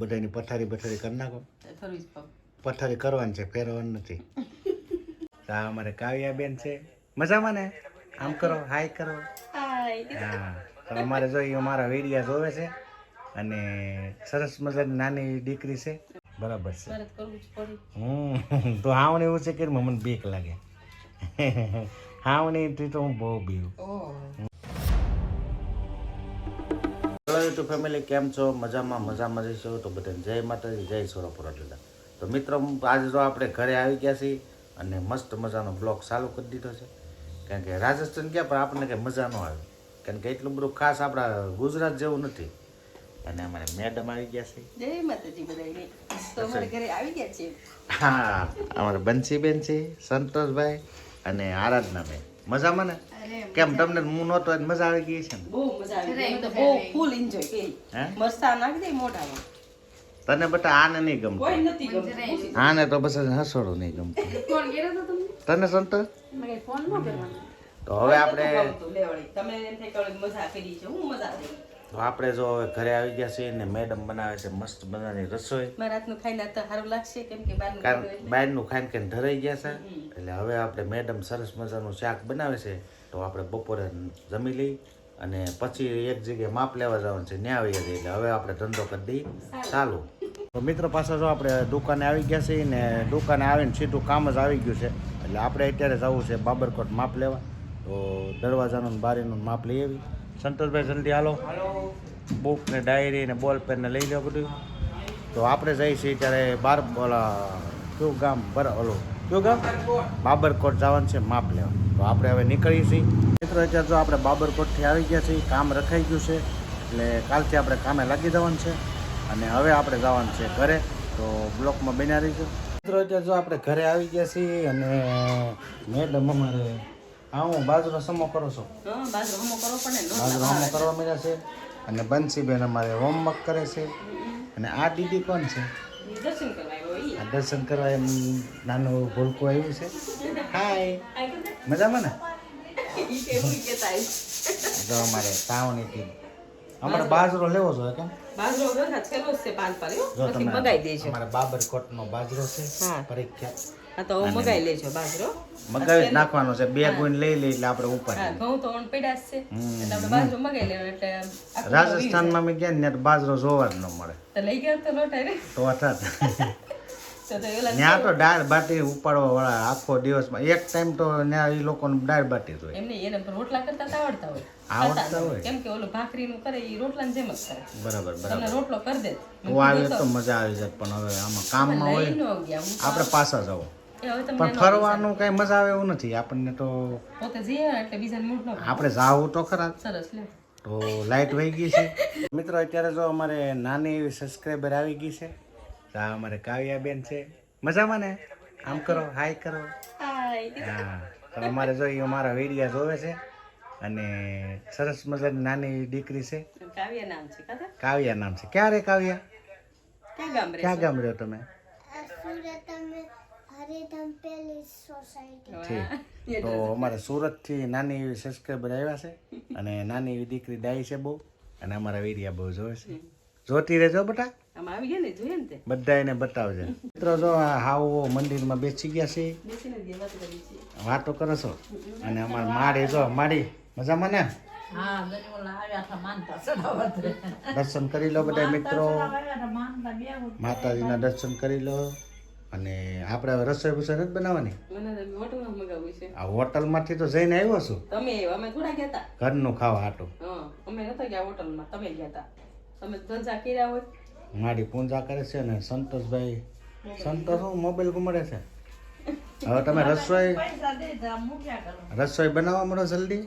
બધાની પથારી પથારી કરી નાખો. પથારી કરવાની છે ફેરવાની નથી. તો આ અમારે કાવ્યાબેન છે. મજામાં ને? આમ કરો હાય કરો. હા તો અમારે જો ઈ અમારા વેડિયા જોવે છે અને સરસ મજાની નાની દીકરી છે. બરાબર છે. હમ તો હાવને એવું છે કે મને બીક લાગે. હાવની તો હું બહુ બીવું. યુટ્યુબ ફેમિલી કેમ છો? મજામાં મજામાં જઈશું તો બધાને જય માતાજી જય સોરાપુરા દાદા. તો મિત્રો આજે તો આપણે ઘરે આવી ગયા છીએ અને મસ્ત મજાનો બ્લોગ ચાલુ કરી દીધો છે. કારણ કે રાજસ્થાન ગયા પણ આપણને કંઈ મજા ન આવે. કારણ કે એટલું બધું ખાસ આપણા ગુજરાત જેવું નથી. અને અમારે મેડમ આવી ગયા છે. જય માતાજી બધાને તો અમારે ઘરે આવી ગયા છે. હા અમારે બંસીબેન છે સંતોષભાઈ અને આરાધનાબેન. મજામાં ને? કેમ તમને હું નહોતો એટલે મજા આવી ગઈ છે ને? બહુ મજા આવી ગઈ. તો બહુ ફૂલ એન્જોય કરી. મરસા નાખી દે મોઢામાં. તને બટા આને નહીં ગમતું. કોઈ નથી ગમતું. આને તો બસ હસોડો નહીં ગમતું. ફોન કર્યો તો તમને? તને સંતોષ મેં ફોન ન કરવાનો. તો હવે આપણે તમે એમ થાય કે મજા કરી છે. હું મજા આવી તો આપણે જો હવે ઘરે આવી ગયા છીએ ને મેડમ બનાવે છે મસ્ત મજાની રસોઈ. મારા ખાઈને તો સારું લાગશે કેમ કે બહારનું. બહારનું ખાઈને કે ધરાઈ ગયા છે? એટલે હવે આપણે મેડમ સરસ મજાનું શાક બનાવે છે. તો આપણે બપોરે જમી લઈ અને પછી એક જગ્યાએ માપ લેવા જવાનું છે ત્યાં આવી એટલે હવે આપણે ધંધો કરી દઈએ. ચાલુ. તો મિત્રો પાસે જો આપણે દુકાને આવી ગયા છીએ ને દુકાને આવીને સીધું કામ જ આવી ગયું છે. એટલે આપણે અત્યારે જવું છે બાબરકોટ માપ લેવા. તો દરવાજાનું બારીનું માપ લઈ આવી. સંતોષભાઈ, જલ્દી હાલો. બુક ને ડાયરી ને બોલ પેન ને લઈ લો બધું. તો આપણે જઈએ છીએ ત્યારે બાર ઓલા, કયું ગામ? બર ઓલું, કયું ગામ? બાબરકોટ જવાનું છે માપ લેવા. તો આપણે હવે નીકળીએ છીએ. મિત્રો, અત્યારે જો આપણે બાબરકોટથી આવી ગયા છીએ, કામ રખાઈ ગયું છે, એટલે કાલથી આપણે કામે લાગી જવાનું છે. અને હવે આપણે જવાનું છે ઘરે. તો બ્લોકમાં બન્યા રહીશું મિત્રો, અત્યારે જો આપણે ઘરે આવી ગયા છીએ અને મેડમ અમારે હા હું બાજરો સમો કરો છો. બાજરો હમો કરવો મળ્યા છે અને બંસીબેન અમારે હોમવર્ક કરે છે. અને આ દીદી કોણ છે? દર્શન કરવા આ દર્શન કરવા એમ નાનું ભૂલકું આવ્યું છે. હાય. મજામાં ને. જો અમારે સાવણીથી અમારે બાજરો. લેવો જોઈએ કેમ? બાજરો છે પાંચ પર. જો તમે અમારે બાજરો છે. પરીક્ષા તો મગાઈ લેજો બાજરો. મગાવી નાખવાનો છે બે ગુણ લઈ લઈ એટલે આપણે ઉપર હા ઘઉં તો ઓણ પડ્યા છે. એટલે આપણે બાજરો મગાઈ લેવાનો એટલે રાજસ્થાનમાં મેં ગયા ને બાજરો જોવા જ ન મળે. તો લઈ ગયા તો રે. ત્યાં તો દાળ બાટી ઉપાડવા વાળા આખો દિવસમાં. એક ટાઈમ તો ત્યાં એ લોકોને દાળ બાટી હોય. એમને એને રોટલા કરતા આવડતા હોય. આવડતા હોય. કેમ કે ઓલું ભાખરીનું કરે એ રોટલાની જેમ જ કરે. બરાબર બરાબર. રોટલો કરી દે. તું આવી તો મજા આવી જાય પણ હવે આમાં કામમાં હોય આપણે પાછા જાવ પણ ફરવાનું કઈ મજા આવે એવું નથી. આપણને તો પોતે જઈએ એટલે બીજાને મૂડ ન આપણે જાવું તો ખરા. સરસ લે તો લાઈટ વહી ગઈ છે. મિત્રો અત્યારે જો અમારે નાની એવી સબસ્ક્રાઈબર આવી ગઈ છે. તો આ અમારે કાવ્યાબેન છે. મજામાં ને? આમ કરો હાય કરો. હા તો અમારે જો એ અમારા વિડીયા જોવે છે અને સરસ મજાની નાની દીકરી છે. કાવ્યા નામ છે કાવ્યા નામ છે. ક્યારે કાવ્યા? ક્યાં ગામ ક્યાં ગામ રહ્યો તમે? સુરત અમે હરિધમ પેલી સોસાયટી. તો અમારે સુરતથી નાની એવી સબસ્ક્રાઈબર આવ્યા છે અને નાની એવી દીકરી દાય છે બહુ અને અમારા વિડીયા બહુ જોવે છે. જોતી રહેજો બટા. આવી ગયા ને? જોઈએ ને બધા એને બતાવજે. મિત્રો જો આ હાવો મંદિરમાં બેસી ગયા છે. બેસીને જ વાત કરી છે વાતો કરો છો? અને અમારે માડી જો માડી મજામાં ને? દર્શન કરી લો બધા મિત્રો. માતાજીના દર્શન કરી લો. અને આપણે હવે રસોઈ બસોઈ નથી બનાવવાની? મને તો હોટલમાં મગાવવું છે. આ હોટલમાંથી તો જઈને આવ્યો છું? તમે અમે થોડા ગયા હતા ઘરનું ખાવા હાટું. હા અમે નતા ગયા હોટલમાં. તમે ગયા હતા તમે ધંધા કર્યા હોય. મારી પૂજા કરે છે ને સંતોષભાઈ સંતોષ હું મોબાઈલ ગુમાડે છે? હવે તમે રસોઈ રસોઈ બનાવવા મળો જલ્દી?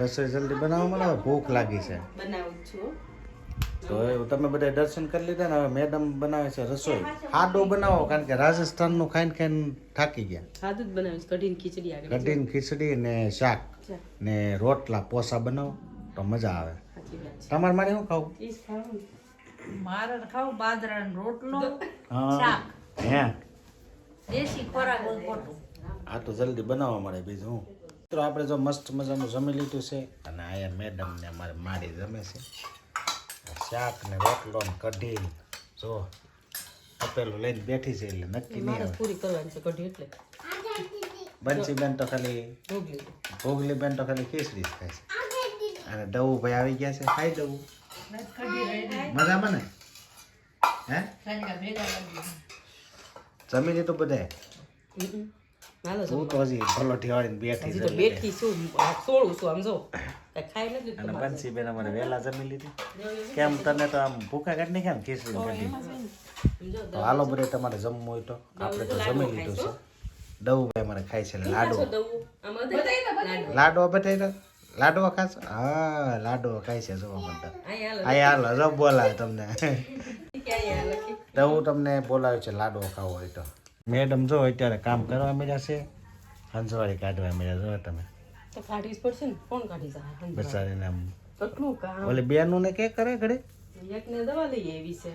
રસોઈ જલ્દી બનાવવા મળો? ભૂખ લાગી છે. બનાવું છું. તો એવું તમે બધા દર્શન કરી લીધા ને હવે મેડમ બનાવે છે રસોઈ. હાડો બનાવો કારણ કે રાજસ્થાનનું ખાઈને ખાઈને થાકી ગયા. સાદું જ બનાવીશ કઢીન ખીચડી આગળ. કઢીને ખીચડી ને શાક ને રોટલા પોસા બનાવો તો મજા આવે. તમારે મારે શું ખાવું? ને. મારે ખાવું બાજરાનો રોટલો હા. હે? દેશી ખોરાક આ તો જલ્દી બનાવવા મળે બીજું હું. મિત્રો આપણે જો મસ્ત મજાનું જમી લીધું છે અને અહીંયા મેડમ ને અમારે માડી જમે છે. શાક ને રોટલો ને કઢી જો તપેલું લઈને બેઠી છે એટલે નક્કી નહીં આવે પૂરી કરવાની છે કઢી એટલે. બંસી બેન તો ખાલી ભોગલી બેન તો ખાલી ખીચડી જ ખાય છે. અને ડવું ભાઈ આવી ગયા છે ખાઈ ડવું મજામાં ને? હે? જમી લીધું બધાએ? હું તો હજી ભલો વાળીને બેઠી છે બેઠી છું સોળું છું આમ જો. ખાઈ નથી અને લીધું બંસી બેન અમારે વહેલા જમી લીધી. કેમ તને તો આમ ભૂખા કાઢ નહીં કેમ ખીચડી કાઢી તો હાલો બધે તમારે જમવું હોય તો. આપણે તો જમી લીધું છે. ડવું ભાઈ અમારે ખાય છે લાડવો દવું? આમાં દે લાડવા બતાવી લાડવા ખાસ હા લાડવા ખાય છે જોવા માટે. અહીંયા હાલો. આ હાલ હજો બોલાવે તમને. તો હું તમને બોલાવ્યું છે લાડવો ખાવો હોય તો. મેડમ જો અત્યારે કામ કરવા મળ્યા છે. હંસવાળી કાઢવા મળ્યા જો તમે. તો કાઢવી જ પડશે ને? કોણ કાઢી જાય બસારીને આમ. કેટલું કામ? ઓલી બેનું ને કે કરે ઘડે એકને દવા લઈ આવી છે.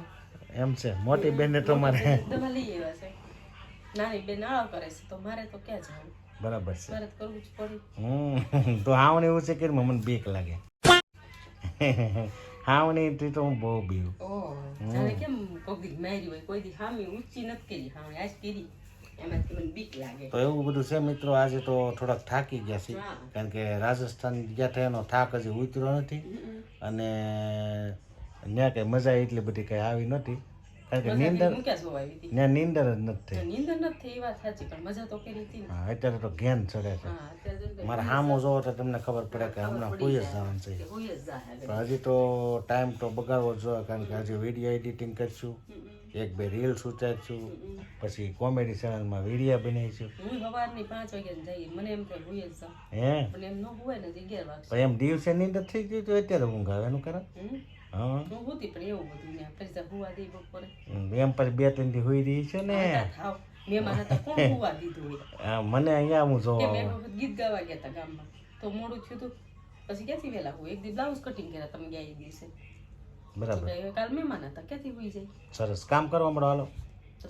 એમ છે. મોટી બેનને તો મારે દવા લઈ આવ્યા છે. નાની બેન આળો કરે છે તો મારે તો ક્યાં જવું? બરાબર છે. મારે તો કરવું જ પડે. હમ. તો હાવણી એવું છે કે મને બીક લાગે. હાવણી થી તો હું બહુ બીવું. ઓહ જાણે કેમ કોક દી મારી હોય? કોઈ દી હામી ઊંચી નથી કરી હામી આજ કરી. એમાંથી મને બીક લાગે. તો એવું બધું છે મિત્રો આજે તો થોડાક થાકી ગયા છે કારણ કે રાજસ્થાન ગયા થયા એનો થાક હજી ઉતર્યો નથી. અને ત્યાં કંઈ મજા એટલી બધી કંઈ આવી નથી કારણ કે નીંદર ત્યાં નીંદર જ નથી નીંદર નથી એ વાત સાચી પણ મજા તો કરી હતી હા, અત્યારે તો ઘેન ચડે છે. મારે હામો જોવો તો તમને ખબર પડે કે હમણાં કોઈ જ જવાનું છે. હજી તો ટાઈમ તો બગાડવો જ જોઈએ કારણ કે હજી વીડિયો એડિટિંગ કરીશું. એક બે રીલ્સ છું પછી કોમેડી ચેનલમાં વીડિયો બનાવીશું. હું સવારની પાંચ વાગે જઈએ મને એમ થાય હોય જ હે? પણ એમ ન હોય ને તો અગિયાર વાગશે. પણ એમ દિવસે નીંદ થઈ ગઈ તો અત્યારે ઊંઘ આવે એનું કારણ? હા. હું હોતી પણ એવું બધું ને પછી તો હુવા દે બપોરે. એમ પછી બે ત્રણ દી હોઈ રહી છે ને. હતા કોણ હુવા દીધું હોય? મને અહીંયા હું જોવા મેં ગીત ગાવા ગયા હતા ગામમાં. તો મોડું થયું હતું પછી ક્યાંથી વહેલા હું એક દી બ્લાઉઝ કટિંગ કર્યા તમે ગયા એ દિવસે. બરાબર. કાલ મહેમાન હતા. ક્યાંથી હોઈ જાય? સરસ. કામ કરવા મળો હાલો.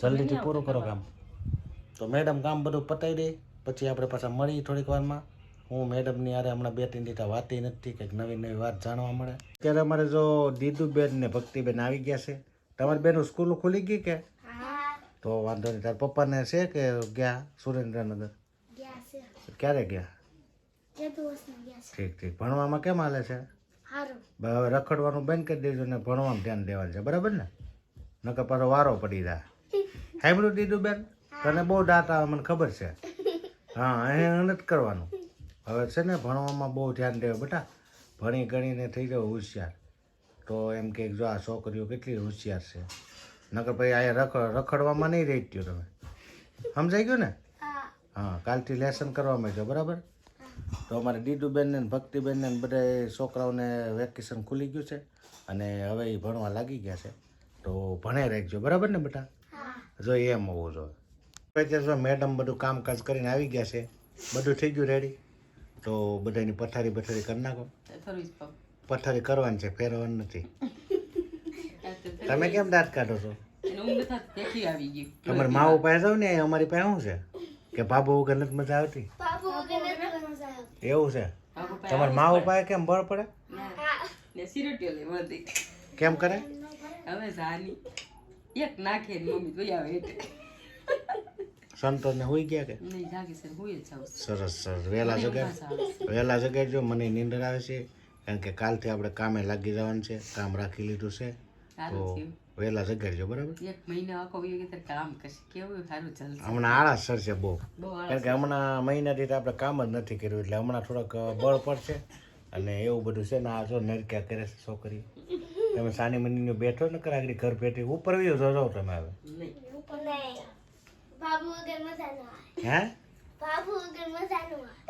જલ્દીથી પૂરું કરો કામ. તો મેડમ કામ બધું પતાવી દે પછી આપણે પાછા મળીએ થોડીક વારમાં. હું મેડમની યારે હમણાં બે ત્રણ દીધા વાતી નથી કંઈક નવી નવી વાત જાણવા મળે. અત્યારે અમારે જો દીદુબેન ને ભક્તિબેન આવી ગયા છે. તમારી બેનું સ્કૂલ ખુલી ગઈ કે? તો વાંધો નહીં. તારા પપ્પાને છે કે ગયા સુરેન્દ્રનગર? ક્યારે ગયા? ઠીક ઠીક. ભણવામાં કેમ હાલે છે? હવે રખડવાનું બંધ કરી દેજો ને ભણવામાં ધ્યાન દેવાનું છે. બરાબર ને? નકર પાછો વારો પડી જાય. સાંભળ્યું દીધું બેન? તને બહુ દાંત આવે મને ખબર છે. હા અહીંયા નથી કરવાનું. હવે છે ને ભણવામાં બહુ ધ્યાન દેવું બેટા. ભણી ગણીને થઈ જાવ હોશિયાર. તો એમ કે જો આ છોકરીઓ કેટલી હોશિયાર છે. નકર પછી અહીંયા રખ રખડવામાં નહીં રહી ગયો તમે. સમજાઈ ગયું ને? હા. કાલથી લેસન કરવામાં જો બરાબર? તો અમારે દીદુબેન ને ભક્તિબેન ને બધા છોકરાઓને વેકેશન ખુલી ગયું છે અને હવે એ ભણવા લાગી ગયા છે. તો ભણે રાખજો બરાબર ને બેટા? જો એમ હોવું જોઈએ. મેડમ બધું કામકાજ કરીને આવી ગયા છે. બધું થઈ ગયું રેડી તો બધાની પથારી પથારી કરી નાખો. પથારી કરવાની છે ફેરવાની નથી. તમે કેમ દાંત કાઢો છો? તમારે માવું પાસે ને અમારી પાસે શું છે? કે બાબુ વગર નથી મજા આવતી બાબુ વગર નથી મજા આવતી એવું છે? તમારા મા પાસે કેમ બળ પડે? ને સિરટીઓ લે વધી કેમ કરે? હવે જાની એક નાખે ને મમ્મી તો આવે એટલે સંતોષ ને હોઈ ગયા કે? નહીં જાગે જ સરસ સરસ. વહેલા જગાડ. વહેલા જગાડજો મને નીંદર આવે છે. કારણ કે કાલથી આપણે કામે લાગી જવાનું છે કામ રાખી લીધું છે. તો વહેલા સગાડજો બરાબર? એક મહિના આખો વયો કામ કરશે. કેવું સારું ચાલશે. હમણાં આળસ સરશે બહુ. કારણ કે હમણાં મહિનાથી તો આપણે કામ જ નથી કર્યું એટલે હમણાં થોડોક બળ પડશે. અને એવું બધું છે ને આ જો નરક્યા કરે છે છોકરી. તમે સાની મંદિર બેઠો ને કરાગડી આગળ ઘર પેટી ઉપર વયો જો તમે હવે. હે? બાબુ વગર ન આવે.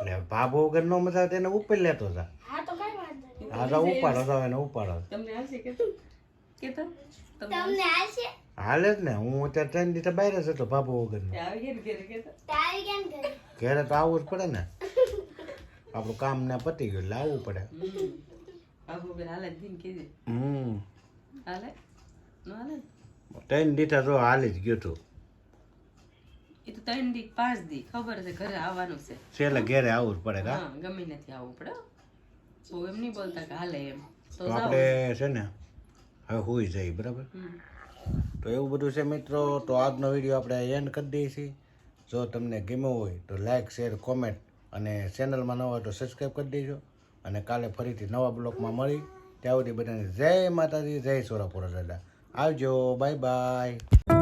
એટલે બાબુ વગર નો મજા આવે તેને ઉપર લેતો જા. હા તો કઈ વાંધો નહીં. આ તો ઉપાડો તો એને ઉપાડો. તમને આવશે કે કે તો? તમને હાલે જ ને. હું અત્યારે ત્રણ દિવસ બહાર જ હતો બાબુ વગર આવે કે ઘેર કે તો? આવવું જ પડે ને. આપણું કામ ને પતી ગયું એટલે આવવું પડે. હમ. બાબુ બેન હાલે દિન કીધે. હમ. હાલે? ન હાલે ત્રણ દીઠા તો હાલી જ ગયું તું. એ તો ત્રણ દી પાંચ દી. ખબર છે ઘરે આવવાનું છે. છેલ્લે ઘેરે આવવું પડે હા ગમે નથી આવવું પડે. એમ નહીં બોલતા કે હાલે એમ. તો તો આપણે છે ને હવે હોઈ જાય બરાબર? તો એવું બધું છે મિત્રો તો આજનો વીડિયો આપણે એન્ડ કરી દઈએ છીએ. જો તમને ગમ્યો હોય તો લાઇક શેર કોમેન્ટ અને ચેનલમાં નવા હોય તો સબસ્ક્રાઈબ કરી દેજો. અને કાલે ફરીથી નવા બ્લોગમાં મળી. ત્યાં સુધી બધાને જય માતાજી જય સોરાપુરા દાદા. આવજો બાય બાય